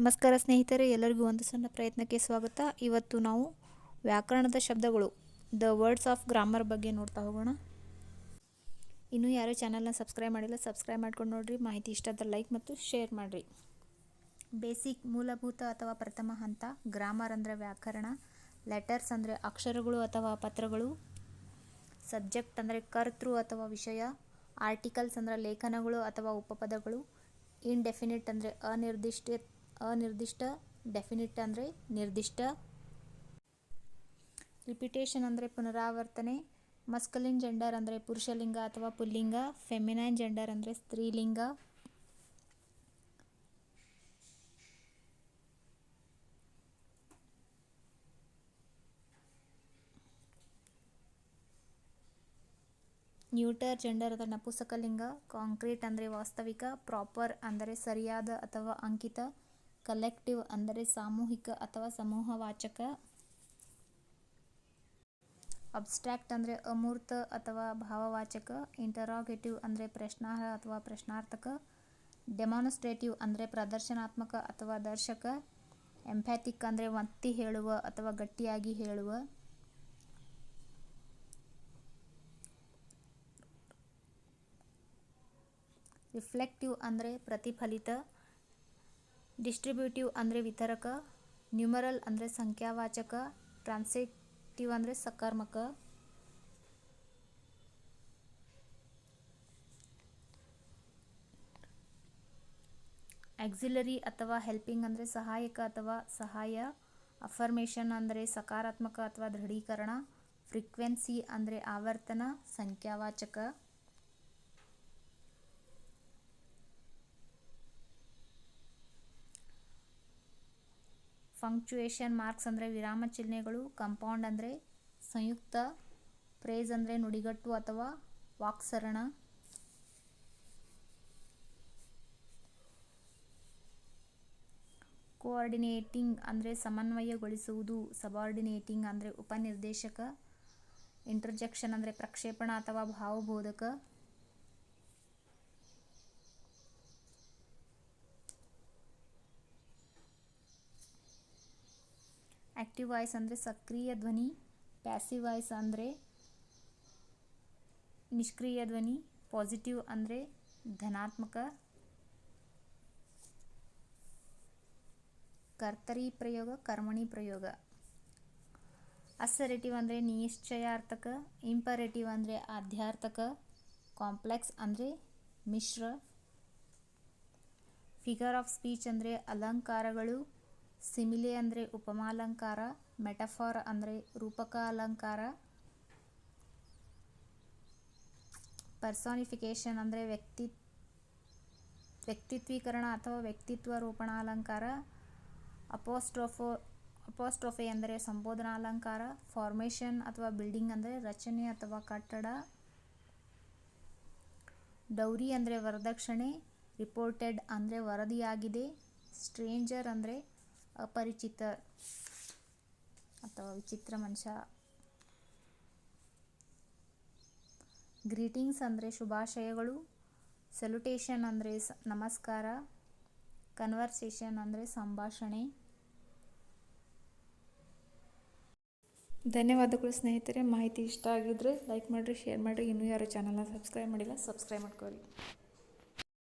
ನಮಸ್ಕಾರ ಸ್ನೇಹಿತರೆ, ಎಲ್ಲರಿಗೂ ಒಂದು ಸಣ್ಣ ಪ್ರಯತ್ನಕ್ಕೆ ಸ್ವಾಗತ. ಇವತ್ತು ನಾವು ವ್ಯಾಕರಣದ ಶಬ್ದಗಳು, ದ ವರ್ಡ್ಸ್ ಆಫ್ ಗ್ರಾಮರ್ ಬಗ್ಗೆ ನೋಡ್ತಾ ಹೋಗೋಣ. ಇನ್ನೂ ಯಾರೂ ಚಾನಲ್ನ ಸಬ್ಸ್ಕ್ರೈಬ್ ಮಾಡಿಲ್ಲ, ಸಬ್ಸ್ಕ್ರೈಬ್ ಮಾಡ್ಕೊಂಡು ನೋಡಿರಿ. ಮಾಹಿತಿ ಇಷ್ಟ ಲೈಕ್ ಮತ್ತು ಶೇರ್ ಮಾಡಿರಿ. ಬೇಸಿಕ್, ಮೂಲಭೂತ ಅಥವಾ ಪ್ರಥಮ ಹಂತ, ಗ್ರಾಮರ್ ಅಂದರೆ ವ್ಯಾಕರಣ, ಲೆಟರ್ಸ್ ಅಂದರೆ ಅಕ್ಷರಗಳು ಅಥವಾ ಪತ್ರಗಳು, ಸಬ್ಜೆಕ್ಟ್ ಅಂದರೆ ಕರ್ತೃ ಅಥವಾ ವಿಷಯ, ಆರ್ಟಿಕಲ್ಸ್ ಅಂದರೆ ಲೇಖನಗಳು ಅಥವಾ ಉಪಪದಗಳು ಇನ್ಡೆಫಿನಿಟ್ ಅಂದರೆ ಅನಿರ್ದಿಷ್ಟ ಅನಿರ್ದಿಷ್ಟ ಡೆಫಿನಿಟ್ ಅಂದರೆ ನಿರ್ದಿಷ್ಟ. ರಿಪಿಟೇಷನ್ ಅಂದರೆ ಪುನರಾವರ್ತನೆ ಮಸ್ಕಲಿನ್ ಜೆಂಡರ್ ಅಂದರೆ ಪುರುಷಲಿಂಗ ಅಥವಾ ಪುಲ್ಲಿಂಗ ಫೆಮಿನೈನ್ ಜೆಂಡರ್ ಅಂದರೆ ಸ್ತ್ರೀಲಿಂಗ. ನ್ಯೂಟರ್ ಜೆಂಡರ್ ಅಂದರೆ ನಪುಸಕಲಿಂಗ ಕಾಂಕ್ರೀಟ್ ಅಂದರೆ ವಾಸ್ತವಿಕ ಪ್ರಾಪರ್ ಅಂದರೆ ಸರಿಯಾದ ಅಥವಾ ಅಂಕಿತ. ಕಲೆಕ್ಟಿವ್ ಅಂದರೆ ಸಾಮೂಹಿಕ ಅಥವಾ ಸಮೂಹವಾಚಕ? ಅಬ್ಸ್ಟ್ರಾಕ್ಟ್ ಅಂದರೆ ಅಮೂರ್ತ ಅಥವಾ ಭಾವವಾಚಕ? ಇಂಟರಾಗೇಟಿವ್ ಅಂದರೆ ಪ್ರಶ್ನಾರ್ಹ ಅಥವಾ ಪ್ರಶ್ನಾರ್ಥಕ? ಡೆಮಾನ್ಸ್ಟ್ರೇಟಿವ್ ಅಂದರೆ ಪ್ರದರ್ಶನಾತ್ಮಕ ಅಥವಾ ದರ್ಶಕ? ಎಂಪ್ಯಾಥಿಕ್ ಅಂದರೆ ಒತ್ತಿ ಹೇಳುವ ಅಥವಾ ಗಟ್ಟಿಯಾಗಿ ಹೇಳುವ? ರಿಫ್ಲೆಕ್ಟಿವ್ ಅಂದರೆ ಪ್ರತಿಫಲಿತ? ಡಿಸ್ಟ್ರಿಬ್ಯೂಟಿವ್ ಅಂದರೆ ವಿತರಕ ನ್ಯೂಮರಲ್ ಅಂದರೆ ಸಂಖ್ಯಾವಾಚಕ ಟ್ರಾನ್ಸಿಟಿವ್ ಅಂದರೆ ಸಕಾರ್ಮಕ ಆಕ್ಸಿಲರಿ ಅಥವಾ ಹೆಲ್ಪಿಂಗ್ ಅಂದರೆ ಸಹಾಯಕ ಅಥವಾ ಸಹಾಯ ಅಫರ್ಮೇಷನ್ ಅಂದರೆ ಸಕಾರಾತ್ಮಕ ಅಥವಾ ದೃಢೀಕರಣ ಫ್ರೀಕ್ವೆನ್ಸಿ ಅಂದರೆ ಆವರ್ತನ ಸಂಖ್ಯಾವಾಚಕ ಫಂಕ್ಚುಯೇಷನ್ ಮಾರ್ಕ್ಸ್ ಅಂದರೆ ವಿರಾಮ ಚಿಹ್ನೆಗಳು, ಕಂಪೌಂಡ್ ಅಂದರೆ ಸಂಯುಕ್ತ, ಪ್ರೇಸ್ ಅಂದರೆ ನುಡಿಗಟ್ಟು ಅಥವಾ ವಾಕ್ಸರಣ. ಕೋಆರ್ಡಿನೇಟಿಂಗ್ ಅಂದರೆ ಸಮನ್ವಯಗೊಳಿಸುವುದು, ಸಬಾರ್ಡಿನೇಟಿಂಗ್ ಅಂದರೆ ಉಪನಿರ್ದೇಶಕ, ಇಂಟರ್ಜೆಕ್ಷನ್ ಅಂದರೆ ಪ್ರಕ್ಷೇಪಣ ಅಥವಾ ಭಾವಬೋಧಕ. ಆಕ್ಟಿವ್ ವಾಯ್ಸ್ ಅಂದರೆ ಸಕ್ರಿಯ ಧ್ವನಿ, ಪ್ಯಾಸಿವ್ ವಾಯ್ಸ್ ಅಂದರೆ ನಿಷ್ಕ್ರಿಯ ಧ್ವನಿ, ಪಾಸಿಟಿವ್ ಅಂದರೆ ಧನಾತ್ಮಕ, ಕರ್ತರಿ ಪ್ರಯೋಗ, ಕರ್ಮಣಿ ಪ್ರಯೋಗ. ಅಸರೇಟಿವ್ ಅಂದರೆ ನಿಶ್ಚಯಾರ್ಥಕ, ಇಂಪರೇಟಿವ್ ಅಂದರೆ ಆಧ್ಯಾರ್ಥಕ, ಕಾಂಪ್ಲೆಕ್ಸ್ ಅಂದರೆ ಮಿಶ್ರ. ಫಿಗರ್ ಆಫ್ ಸ್ಪೀಚ್ ಅಂದರೆ ಅಲಂಕಾರಗಳು ಸಿಮಿಲೆ ಅಂದರೆ ಉಪಮಾಲಂಕಾರ, ಮೆಟಫಾರ್ ಅಂದರೆ ರೂಪಕ ಅಲಂಕಾರ ಪರ್ಸಾನಿಫಿಕೇಶನ್ ಅಂದರೆ ವ್ಯಕ್ತಿ, ವ್ಯಕ್ತಿತ್ವೀಕರಣ ಅಥವಾ ವ್ಯಕ್ತಿತ್ವ ರೂಪಣಾಲಂಕಾರ, ಅಪೋಸ್ಟ್ರೋಫೋ, ಅಪೋಸ್ಟ್ರೋಫೆ ಅಂದರೆ ಸಂಬೋಧನಾಲಂಕಾರ, ಫಾರ್ಮೇಷನ್ ಅಥವಾ ಬಿಲ್ಡಿಂಗ್ ಅಂದರೆ ರಚನೆ ಅಥವಾ ಕಟ್ಟಡ, ಡೌರಿ ಅಂದರೆ ವರದಕ್ಷಿಣೆ, ರಿಪೋರ್ಟೆಡ್ ಅಂದರೆ ವರದಿಯಾಗಿದೆ, ಸ್ಟ್ರೇಂಜರ್ ಅಂದರೆ ಅಪರಿಚಿತ ಅಥವಾ ವಿಚಿತ್ರ ಮನುಷ್ಯ. ಗ್ರೀಟಿಂಗ್ಸ್ ಅಂದರೆ ಶುಭಾಶಯಗಳು. ಸಲ್ಯೂಟೇಷನ್ ಅಂದರೆ ನಮಸ್ಕಾರ. ಕನ್ವರ್ಸೇಷನ್ ಅಂದರೆ ಸಂಭಾಷಣೆ. ಧನ್ಯವಾದಗಳು ಸ್ನೇಹಿತರೆ. ಮಾಹಿತಿ ಇಷ್ಟ ಆಗಿದ್ರೆ ಲೈಕ್ ಮಾಡಿರಿ ಶೇರ್ ಮಾಡಿರಿ. ಇನ್ನೂ ಯಾರು ಚಾನಲ್ನ ಸಬ್ಸ್ಕ್ರೈಬ್ ಮಾಡಿಲ್ಲ ಸಬ್ಸ್ಕ್ರೈಬ್ ಮಾಡ್ಕೊಳ್ಳಿ